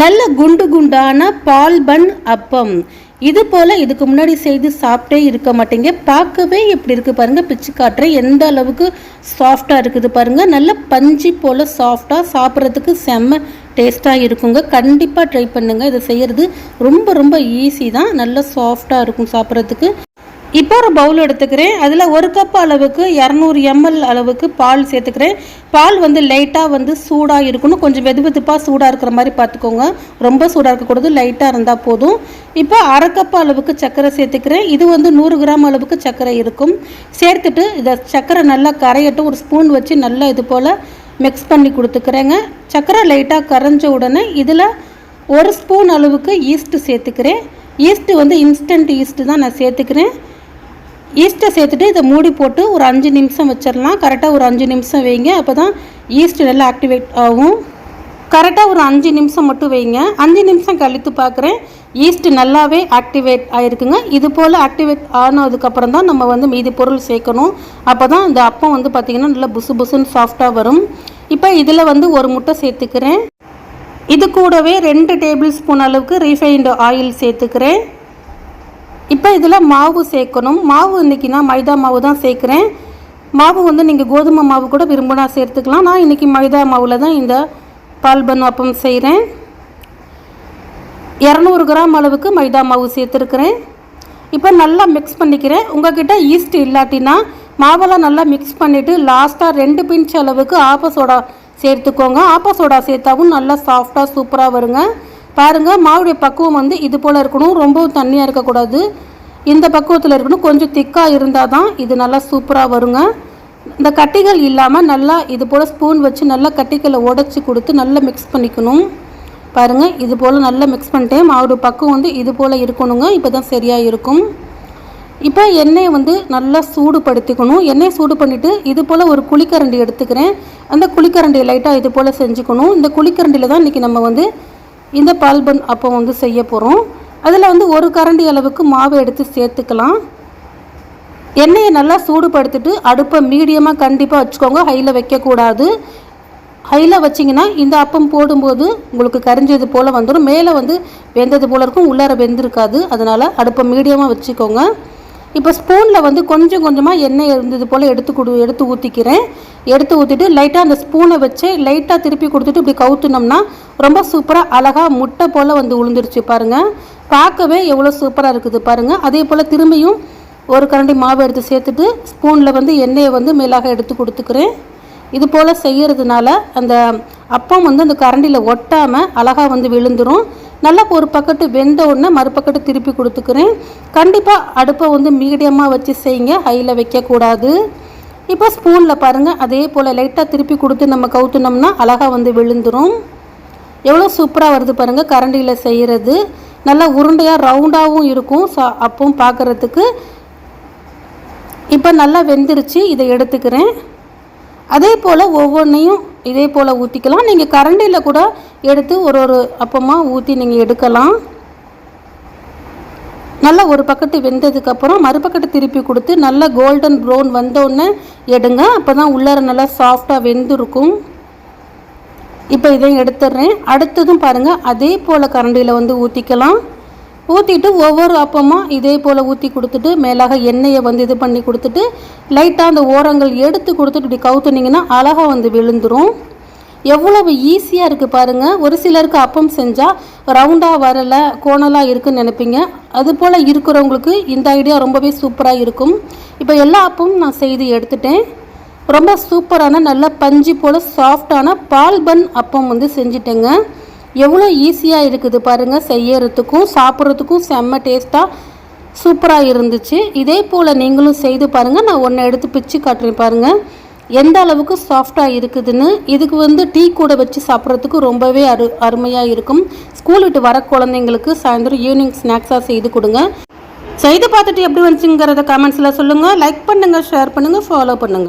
நல்ல குண்டு குண்டான பால் பன் அப்பம். இது போல் இதுக்கு முன்னாடி செய்து சாப்பிட்டே இருக்க மாட்டீங்க. பார்க்கவே எப்படி இருக்குது பாருங்கள் பிச்சு காட்டுறேன் எந்த அளவுக்கு சாஃப்டாக இருக்குது பாருங்கள் நல்ல பஞ்சு போல் சாஃப்டாக சாப்பிட்றதுக்கு செம்ம டேஸ்ட்டாக இருக்குங்க. கண்டிப்பாக ட்ரை பண்ணுங்கள் இதை செய்கிறது ரொம்ப ரொம்ப ஈஸி தான். நல்ல சாஃப்டாக இருக்கும் சாப்பிட்றதுக்கு. இப்போ ஒரு பவுல் எடுத்துக்கிறேன். அதில் ஒரு கப் அளவுக்கு இரநூறு எம்எல் அளவுக்கு பால் சேர்த்துக்கிறேன். பால் வந்து லைட்டாக வந்து சூடாக இருக்கணும். கொஞ்சம் வெது வெதுப்பாக சூடாக இருக்கிற மாதிரி பார்த்துக்கோங்க. ரொம்ப சூடாக இருக்கக்கூடாது லைட்டாக இருந்தால் போதும். இப்போ அரை கப் அளவுக்கு சர்க்கரை சேர்த்துக்கிறேன். இது வந்து நூறு கிராம் அளவுக்கு சர்க்கரை இருக்கும். சேர்த்துட்டு இதை சர்க்கரை நல்லா கரையட்டும் ஒரு ஸ்பூன் வச்சு நல்லா இது போல் மிக்ஸ் பண்ணி கொடுத்துக்கிறேங்க. சர்க்கரை லைட்டாக கரைஞ்ச உடனே இதில் ஒரு ஸ்பூன் அளவுக்கு ஈஸ்ட்டு சேர்த்துக்கிறேன். ஈஸ்ட்டு வந்து இன்ஸ்டன்ட் ஈஸ்ட்டு தான் நான் சேர்த்துக்கிறேன். ஈஸ்ட்டை சேர்த்துட்டு இதை மூடி போட்டு ஒரு அஞ்சு நிமிஷம் வச்சிடலாம். கரெக்டாக ஒரு அஞ்சு நிமிஷம் வைங்க. அப்போ தான் ஈஸ்ட் நல்லா ஆக்டிவேட் ஆகும். கரெக்டாக ஒரு அஞ்சு நிமிஷம் மட்டும் வைங்க. அஞ்சு நிமிஷம் கழித்து பார்க்குறேன். ஈஸ்ட் நல்லாவே ஆக்டிவேட் ஆகிருக்குங்க இது போல் ஆக்டிவேட் ஆனதுக்கப்புறம் தான் நம்ம வந்து மீதி பொருள் சேர்க்கணும். அப்போ தான் இந்த அப்பம் வந்து பார்த்திங்கன்னா நல்லா புசு புசுன்னு சாஃப்டாக வரும். இப்போ இதில் வந்து ஒரு முட்டை சேர்த்துக்கிறேன். இது கூடவே ரெண்டு டேபிள் ஸ்பூன் அளவுக்கு ரீஃபைண்டு ஆயில் சேர்த்துக்கிறேன். இப்போ இதில் மாவு சேர்க்கணும். மாவு இன்றைக்கி நான் மைதா மாவு தான் சேர்க்குறேன். மாவு வந்து நீங்கள் கோதுமை மாவு கூட விரும்பினா சேர்த்துக்கலாம். நான் இன்றைக்கி மைதா மாவில் தான் இந்த பால்பன் அப்பம் செய்கிறேன் இரநூறு கிராம் அளவுக்கு மைதா மாவு சேர்த்துருக்குறேன். இப்போ நல்லா மிக்ஸ் பண்ணிக்கிறேன். உங்ககிட்ட ஈஸ்ட் இல்லாட்டினா மாவெல்லாம் நல்லா மிக்ஸ் பண்ணிவிட்டு லாஸ்ட்டாக ரெண்டு பிஞ்ச் அளவுக்கு ஆப்ப சோடா சேர்த்துக்கோங்க. ஆப்ப சோடா சேர்த்தாவும் நல்லா சாஃப்டாக சூப்பராக வருங்க. பாருங்கள் மாவுடைய பக்குவம் வந்து இது போல் இருக்கணும் ரொம்பவும் தண்ணியாக இருக்கக்கூடாது. இந்த பக்குவத்தில் இருக்கணும் கொஞ்சம் திக்காக இருந்தால் தான் இது நல்லா சூப்பராக வருங்க. இந்த கட்டிகள் இல்லாமல் நல்லா இது போல் ஸ்பூன் வச்சு நல்லா கட்டிகளை உடச்சி கொடுத்து நல்லா மிக்ஸ் பண்ணிக்கணும். பாருங்கள் இது போல் நல்லா மிக்ஸ் பண்ணிட்டேன். மாவுடைய பக்குவம் வந்து இது போல் இருக்கணுங்க இப்போ தான் சரியாக இருக்கும். இப்போ எண்ணெயை வந்து நல்லா சூடுபடுத்திக்கணும். எண்ணெயை சூடு பண்ணிவிட்டு இது போல் ஒரு குழிக்கரண்டி எடுத்துக்கிறேன். அந்த குழிக்கரண்டியை லைட்டாக இது போல் செஞ்சுக்கணும். இந்த குழிக்கரண்டியில் தான் இன்றைக்கி நம்ம வந்து இந்த பால்பன் அப்போ வந்து செய்ய போகிறோம் அதில் வந்து ஒரு கரண்டி அளவுக்கு மாவு எடுத்து சேர்த்துக்கலாம். எண்ணெயை நல்லா சூடுபடுத்திட்டு அடுப்பை மீடியமாக கண்டிப்பாக வச்சுக்கோங்க. ஹையில் வைக்கக்கூடாது. ஹையில் வச்சிங்கன்னா இந்த அப்பம் போடும்போது உங்களுக்கு கரிஞ்சது போல் வந்துடும் மேலே வந்து வெந்தது போல் இருக்கும். உள்ளார வெந்திருக்காது. அதனால் அடுப்பை மீடியமாக வச்சுக்கோங்க. இப்போ ஸ்பூனில் வந்து கொஞ்சம் கொஞ்சமாக எண்ணெய் இருந்தது போல் எடுத்து கொடு எடுத்து ஊற்றிக்கிறேன் எடுத்து ஊற்றிட்டு லைட்டாக அந்த ஸ்பூனை வச்சு லைட்டாக திருப்பி கொடுத்துட்டு இப்படி கவுத்துனோம்னா ரொம்ப சூப்பராக அழகாக முட்டை போல் வந்து உளுந்துருச்சு பாருங்கள் பார்க்கவே எவ்வளோ சூப்பராக இருக்குது பாருங்கள் அதே போல் திரும்பியும் ஒரு கரண்டி மாவு எடுத்து சேர்த்துட்டு ஸ்பூனில் வந்து எண்ணெயை வந்து மேலாக எடுத்து கொடுத்துக்கிறேன். இது போல் செய்கிறதுனால அந்த அப்பம் வந்து அந்த கரண்டியில் ஒட்டாமல் அழகாக வந்து விழுந்துடும் நல்லா ஒரு பக்கத்து வெந்த உடனே மறுபக்கத்து திருப்பி கொடுத்துக்கிறேன். கண்டிப்பாக அடுப்பை வந்து மீடியமாக வச்சு செய்யுங்க. ஹையில் வைக்கக்கூடாது. இப்போ ஸ்பூனில் பாருங்கள் அதே போல் லைட்டாக திருப்பி கொடுத்து நம்ம கவுத்துனோம்னா அழகாக வந்து விழுந்துடும் எவ்வளோ சூப்பராக வருது பாருங்கள் கரண்டியில் செய்கிறது நல்லா உருண்டையாக ரவுண்டாகவும் இருக்கும். சா அப்பவும் பார்க்குறதுக்கு இப்போ நல்லா வெந்துருச்சு. இதை எடுத்துக்கிறேன். அதே போல் ஒவ்வொன்றையும் இதே போல் ஊற்றிக்கலாம் நீங்கள் கரண்டியில் கூட எடுத்து ஒரு ஒரு அப்பமாக ஊற்றி நீங்கள் எடுக்கலாம். நல்லா ஒரு பக்கத்து வெந்ததுக்கப்புறம் மறுபக்கத்து திருப்பி கொடுத்து நல்லா கோல்டன் ப்ரௌன் வந்தோடனே எடுங்க. அப்போ தான் உள்ளார நல்லா சாஃப்டாக வெந்திருக்கும். இப்போ இதையும் எடுத்துடுறேன். அடுத்ததும் பாருங்கள் அதே போல் கரண்டியில் வந்து ஊற்றிக்கலாம் ஊற்றிட்டு ஒவ்வொரு அப்பமாக இதே போல் ஊற்றி கொடுத்துட்டு மேலாக எண்ணெயை வந்து இது பண்ணி கொடுத்துட்டு லைட்டாக அந்த ஓரங்கள் எடுத்து கொடுத்துட்டு இப்படி கவுத்துனிங்கன்னா அழகாக வந்து விழுந்துடும் எவ்வளவு ஈஸியாக இருக்குது பாருங்கள் ஒரு சிலருக்கு அப்பம் செஞ்சால் ரவுண்டாக வரலை கோணலாக இருக்குன்னு நினைப்பீங்க. அது போல் இருக்கிறவங்களுக்கு இந்த ஐடியா ரொம்பவே சூப்பராக இருக்கும். இப்போ எல்லா அப்பமும் நான் செய்து எடுத்துட்டேன். ரொம்ப சூப்பரான நல்ல பஞ்சு போல் சாஃப்டான பால் பன் அப்பம் வந்து செஞ்சுட்டேங்க. எவ்வளோ ஈஸியாக இருக்குது பாருங்கள் செய்யறதுக்கும் சாப்பிட்றதுக்கும் செம்ம டேஸ்ட்டாக சூப்பராக இருந்துச்சு. இதே போல் நீங்களும் செய்து பாருங்கள் நான் ஒன்றை எடுத்து பிச்சு காட்டுறேன் பாருங்கள் எந்த அளவுக்கு சாஃப்டாக இருக்குதுன்னு இதுக்கு வந்து டீ கூட வச்சு சாப்பிட்றதுக்கு ரொம்பவே அரு அருமையாக இருக்கும். ஸ்கூல் விட்டு வர குழந்தைங்களுக்கு சாயந்தரம் ஈவினிங் ஸ்நாக்ஸாக செய்து கொடுங்க. செய்து பார்த்துட்டு எப்படி வந்துச்சுங்கிறத கமெண்ட்ஸில் சொல்லுங்கள் லைக் பண்ணுங்கள் ஷேர் பண்ணுங்கள் ஃபாலோ பண்ணுங்கள்